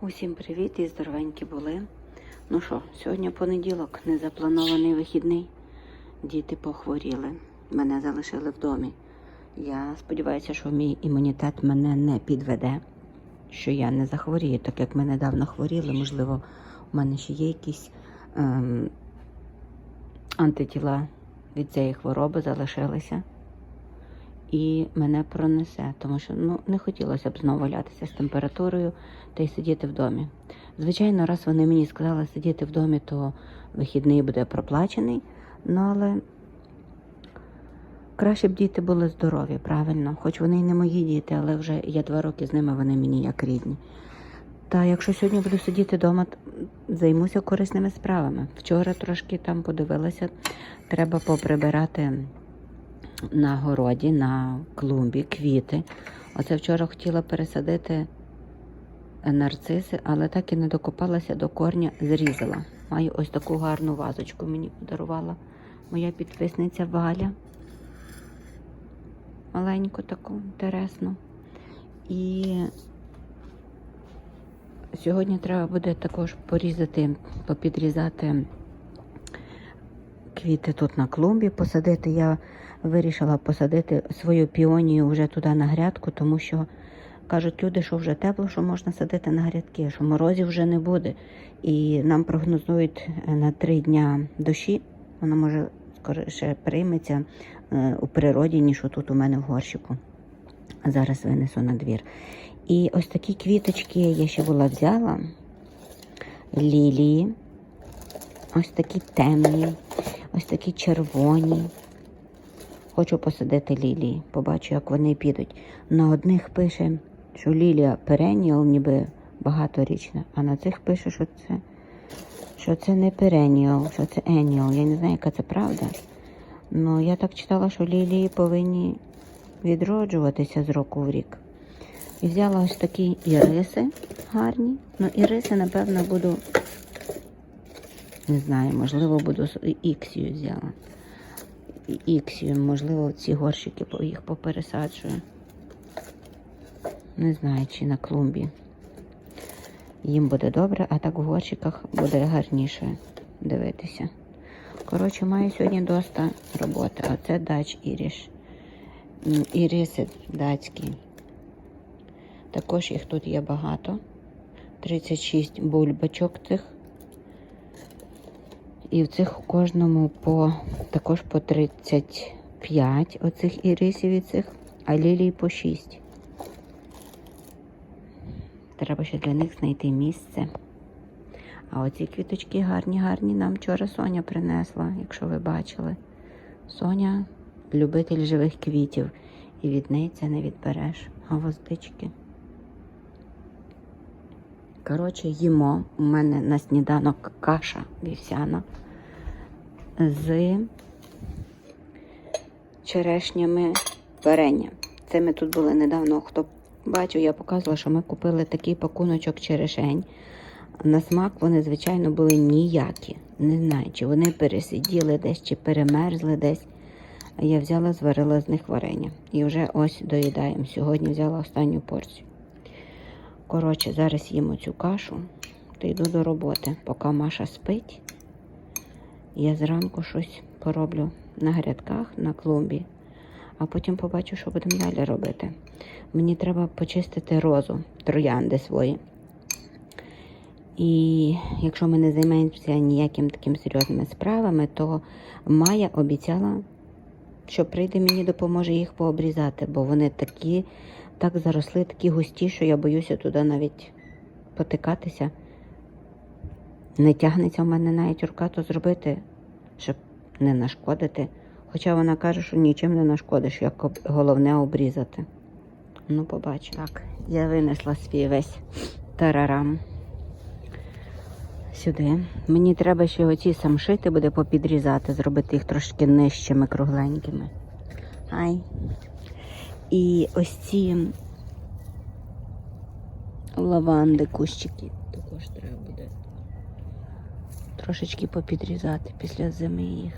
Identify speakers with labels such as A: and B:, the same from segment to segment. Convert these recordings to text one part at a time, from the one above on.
A: Усім привіт і здоровенькі були. Ну що, сьогодні понеділок, незапланований вихідний. Діти похворіли. Мене залишили в домі. Я сподіваюся, що мій імунітет мене не підведе, що я не захворію, так як ми недавно хворіли. Можливо, у мене ще є якісь ем, антитіла від цієї хвороби залишилися. І мене пронесе, тому що ну не хотілося б знову валятися з температурою та й сидіти в домі. Звичайно, раз вони мені сказали сидіти в домі, то вихідний буде проплачений. Ну але краще б діти були здорові, правильно. Хоч вони й не мої діти, але вже я два роки з ними, вони мені як рідні. Та якщо сьогодні буду сидіти вдома, займуся корисними справами. Вчора трошки там подивилася, треба поприбирати на городі, на клумбі, квіти. Оце вчора хотіла пересадити нарциси, але так і не докопалася до корня, зрізала. Маю ось таку гарну вазочку мені подарувала моя підписниця Валя. Маленьку таку, інтересну. І сьогодні треба буде також порізати, попідрізати квіти тут на клумбі посадити. Я вирішила посадити свою піонію вже туди на грядку, тому що кажуть люди, що вже тепло, що можна садити на грядки, що морозів вже не буде. І нам прогнозують на три дня дощі. Вона може скоріше прийметься е, у природі, ніж тут у мене в горщику. Зараз винесу на двір. І ось такі квіточки я ще була взяла. Лілії. Ось такі темні, ось такі червоні. Хочу посадити лілії. Побачу, як вони підуть. На одних пише, що лілія переніал, ніби багаторічна, а на цих пише, що це, що це не переніал, що це еніал. Я не знаю, яка це правда. Ну, я так читала, що лілії повинні відроджуватися з року в рік. І взяла ось такі іриси гарні. Ну, іриси, напевно, буду. Не знаю, можливо, буду іксію взяла. І можливо, ці горщики їх попересаджую. Не знаю, чи на клумбі. Їм буде добре, а так в горщиках буде гарніше дивитися. Коротше, маю сьогодні доста роботи. А це дач іріш. Іриси датські. Також їх тут є багато. 36 бульбачок цих. І в цих у кожному по також по 35 оцих ірисів і цих, а лілій по 6. Треба ще для них знайти місце. А оці квіточки гарні, гарні нам вчора Соня принесла, якщо ви бачили. Соня любитель живих квітів. І від неї це не відбереш. Гвоздички. Коротше, їмо. У мене на сніданок каша вівсяна з черешнями варення. Це ми тут були недавно. Хто бачив, я показувала, що ми купили такий пакуночок черешень. На смак вони, звичайно, були ніякі. Не знаю, чи вони пересиділи десь, чи перемерзли десь. Я взяла, зварила з них варення. І вже ось доїдаємо. Сьогодні взяла останню порцію. Коротше, зараз їмо цю кашу та йду до роботи. Поки Маша спить, я зранку щось пороблю на грядках, на клумбі, а потім побачу, що будемо далі робити. Мені треба почистити розу, троянди свої. І якщо ми не займаємося ніяким таким серйозними справами, то Майя обіцяла, що прийде мені допоможе їх пообрізати, бо вони такі, так заросли, такі густі, що я боюся туди навіть потикатися. Не тягнеться в мене навіть рука то зробити, щоб не нашкодити. Хоча вона каже, що нічим не нашкодиш, як головне обрізати. Ну, побачу. Так, я винесла свій весь тарарам сюди. Мені треба ще оці самшити буде попідрізати, зробити їх трошки нижчими, кругленькими. Ай. І ось ці лаванди, кущики також треба буде трошечки попідрізати після зими їх.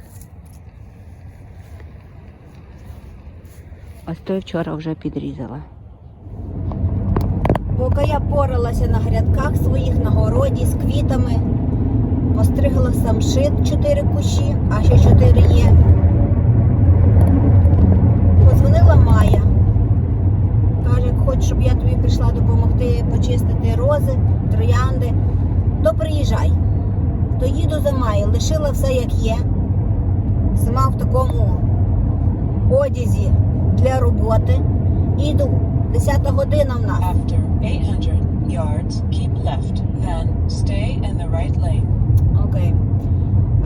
A: Ось той вчора вже підрізала. Поки я поралася на грядках своїх, на городі з квітами, постригла самшит 4 кущі, а ще 4 є. Позвонила Майя. Каже, хочеш, щоб я тобі прийшла допомогти почистити рози, троянди, то приїжджай. То їду за Майю, лишила все як є. Сама в такому одязі для роботи. Іду. Десята година в нас.
B: After 800 yards, keep left, then stay in the right lane.
A: Окей.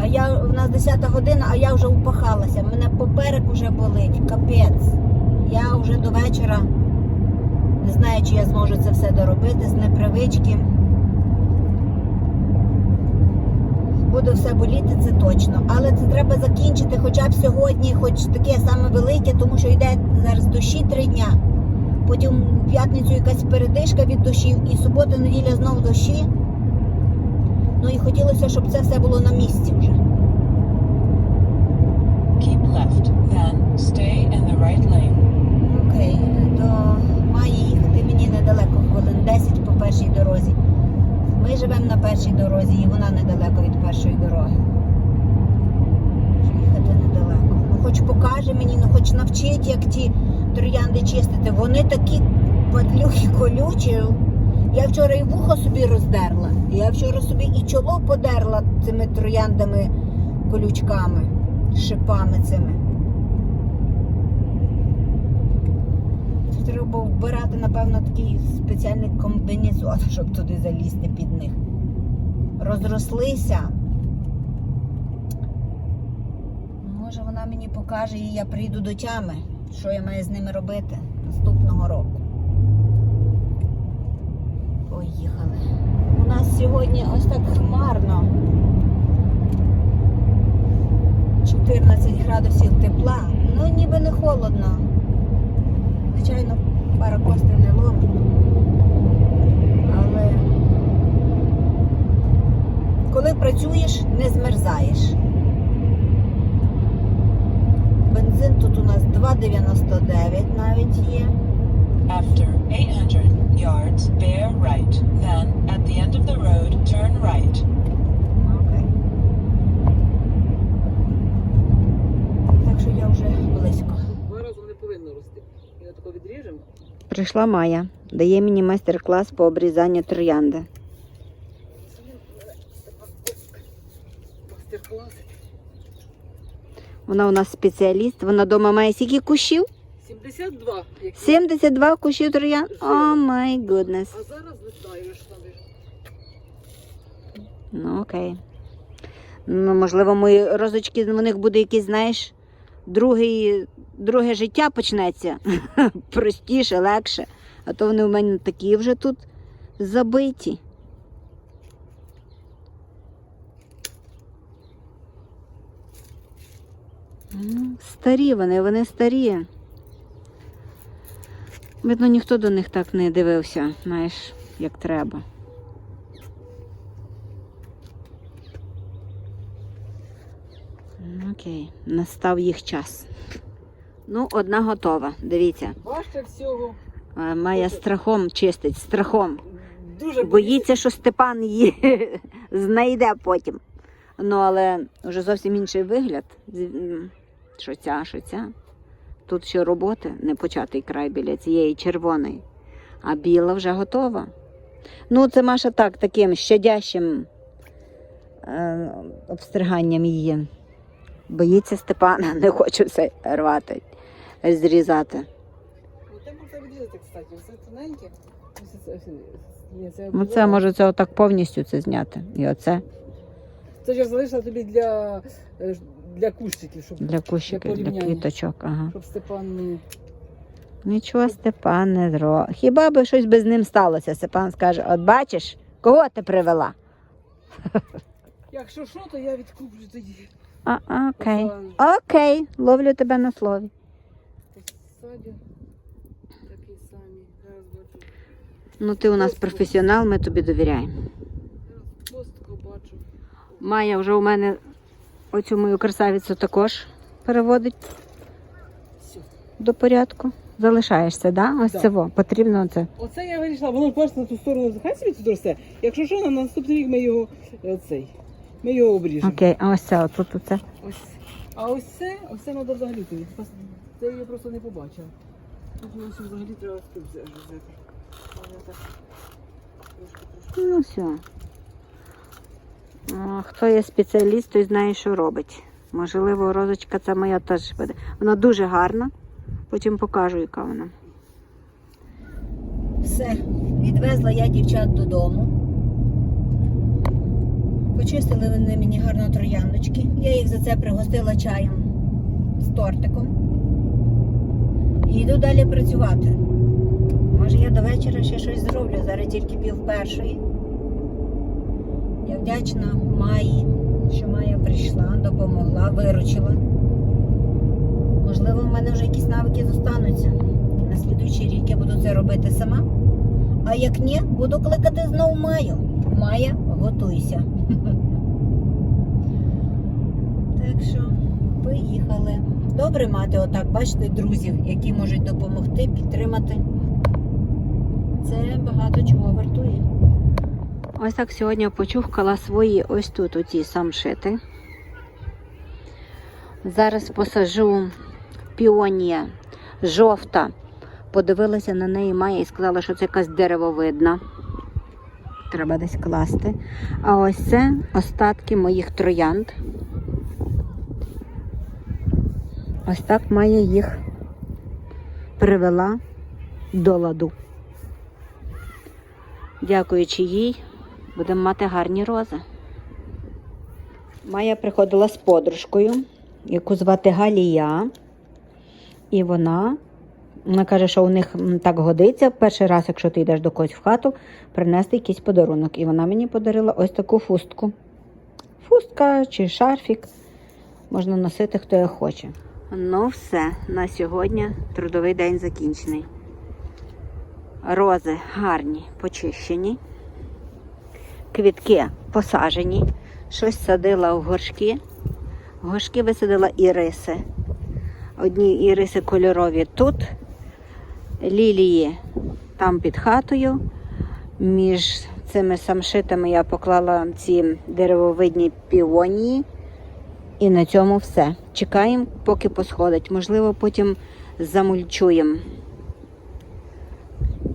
A: А я в нас 10 година, а я вже упахалася. Мене поперек уже болить. Капець. Я вже до вечора не знаю, чи я зможу це все доробити з непривички. Буде все боліти, це точно. Але це треба закінчити хоча б сьогодні, хоч таке саме велике, тому що йде зараз дощі три дня. Потім в п'ятницю якась передишка від дощів, і субота, неділя знов дощі. Ну і хотілося, щоб це все було на місці вже.
B: Keep left, then stay in the right lane.
A: Окей, до має їхати мені недалеко, хвилин 10 по першій дорозі. Ми живемо на першій дорозі, і вона недалеко від першої дороги. Їхати недалеко. Ну, хоч покаже мені, ну хоч навчить, як ті троянди чистити. Вони такі падлюки колючі. Я вчора і вухо собі роздерла. Я вчора собі і чоло подерла цими трояндами колючками, шипами цими. Треба вбирати, напевно, такий спеціальний комбінезон, щоб туди залізти під них. Розрослися. Може, вона мені покаже і я прийду до тями, що я маю з ними робити наступного року. Поїхали. У нас сьогодні ось так хмарно. 14 градусів тепла. Ну, ніби не холодно. Звичайно, пара костей не ломить. Але коли працюєш, не змерзаєш. Бензин тут у нас 2,99 навіть є.
B: After 800 yards, bear right, then at the end of the road, turn right.
A: Окей. Так що я вже близько.
C: Два рази не повинно рости. Його відріжемо.
A: Прийшла Майя, дає мені майстер-клас по обрізанню троянди.
C: Мастер-клас.
A: Вона у нас спеціаліст, вона вдома має скільки кущів?
C: 72. Як
A: 72 кущів троянд. О май гуднес.
C: А зараз що там.
A: Ну окей. Ну, можливо, мої розочки, в них буде якийсь, знаєш, другий, друге життя почнеться. Простіше, легше. А то вони в мене такі вже тут забиті. Ну, Старі вони, вони старі. Видно, ніхто до них так не дивився, знаєш, як треба. Окей, настав їх час. Ну, одна готова. Дивіться,
C: Важче всього.
A: Е, Майя страхом чистить, страхом.
C: Дуже
A: Боїться, що Степан її знайде потім. Ну, але вже зовсім інший вигляд. Що ця, що ця. Тут ще роботи, не початий край біля цієї червоної, а біла вже готова. Ну, це Маша так, таким щадящим е, обстриганням її. Боїться Степана, не хоче це рвати, зрізати.
C: Можна відрізати, кстати. Все тоненьке. Це-
A: Ну, це може це отак повністю це зняти. І оце
C: Це ж я залишила тобі для, е, для кущиків, щоб,
A: для кущиків, для
C: порівняння.
A: квіточок. Ага.
C: щоб Степан не.
A: Нічого Степан не зро. Хіба би щось би з ним сталося? Степан скаже: от бачиш, кого ти привела?
C: Якщо що, то я відкуплю тоді.
A: А, окей. Окей, ловлю тебе на слові.
C: Посадю. Такі самі. Зараз бачу.
A: Ну, ти у нас професіонал, ми тобі довіряємо.
C: Бачу.
A: Майя вже у мене оцю мою красавицю також переводить
C: Все.
A: до порядку. залишаєш це, да? Ось
C: Да.
A: це во. Потрібно це.
C: Оце я вирішила, воно бачите на ту сторону, хай собі тут росте. Якщо що, на наступний рік ми його е, цей. Ми його обріжемо.
A: Окей, а ось це отут оце.
C: Ось. А ось це, ось це треба взагалі тобі. Це я просто не побачила. Тут воно взагалі треба тут взяти.
A: Ну все. Хто є спеціаліст, той знає, що робить. Можливо, розочка ця моя теж буде. Вона дуже гарна. Потім покажу, яка вона. Все, відвезла я дівчат додому. Почистили вони мені гарно трояндочки. Я їх за це пригостила чаєм з тортиком. І йду далі працювати. Може я до вечора ще щось зроблю, зараз тільки пів першої. Я вдячна Маї, що Майя прийшла, допомогла, виручила. Можливо, в мене вже якісь навики зостануться. На слідуючий рік я буду це робити сама. А як ні, буду кликати знову Маю. Майя, готуйся. Так що, поїхали. Добре мати отак, бачите, друзів, які можуть допомогти, підтримати. Це багато чого вартує. Ось так сьогодні почухкала свої ось тут оті самшити. Зараз посажу піонія жовта. Подивилася на неї Майя і сказала, що це якась деревовидна. Треба десь класти. А ось це остатки моїх троянд. Ось так Майя їх привела до ладу. Дякуючи їй, будемо мати гарні рози. Майя приходила з подружкою, яку звати Галія. І вона, вона каже, що у них так годиться. Перший раз, якщо ти йдеш до когось в хату, принести якийсь подарунок. І вона мені подарила ось таку фустку. Фустка чи шарфік. Можна носити, хто як хоче. Ну, все, на сьогодні трудовий день закінчений. Рози гарні, почищені. Квітки посажені. Щось садила в горшки. В горшки висадила іриси. Одні іриси кольорові тут, лілії там під хатою. Між цими самшитами я поклала ці деревовидні піонії. І на цьому все. Чекаємо, поки посходить. Можливо, потім замульчуємо.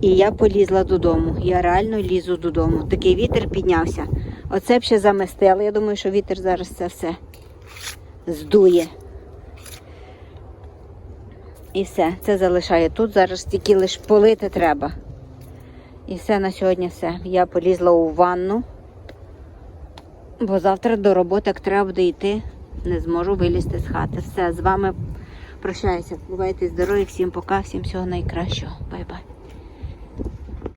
A: І я полізла додому. Я реально лізу додому. Такий вітер піднявся. Оце б ще заместила. Я думаю, що вітер зараз це все здує. І все, це залишає тут. Зараз тільки лише полити треба. І все на сьогодні все. Я полізла у ванну, бо завтра до роботи, як треба буде йти, не зможу вилізти з хати. Все, з вами прощаюся. Бувайте здорові, всім пока, всім всього найкращого. Бай-бай.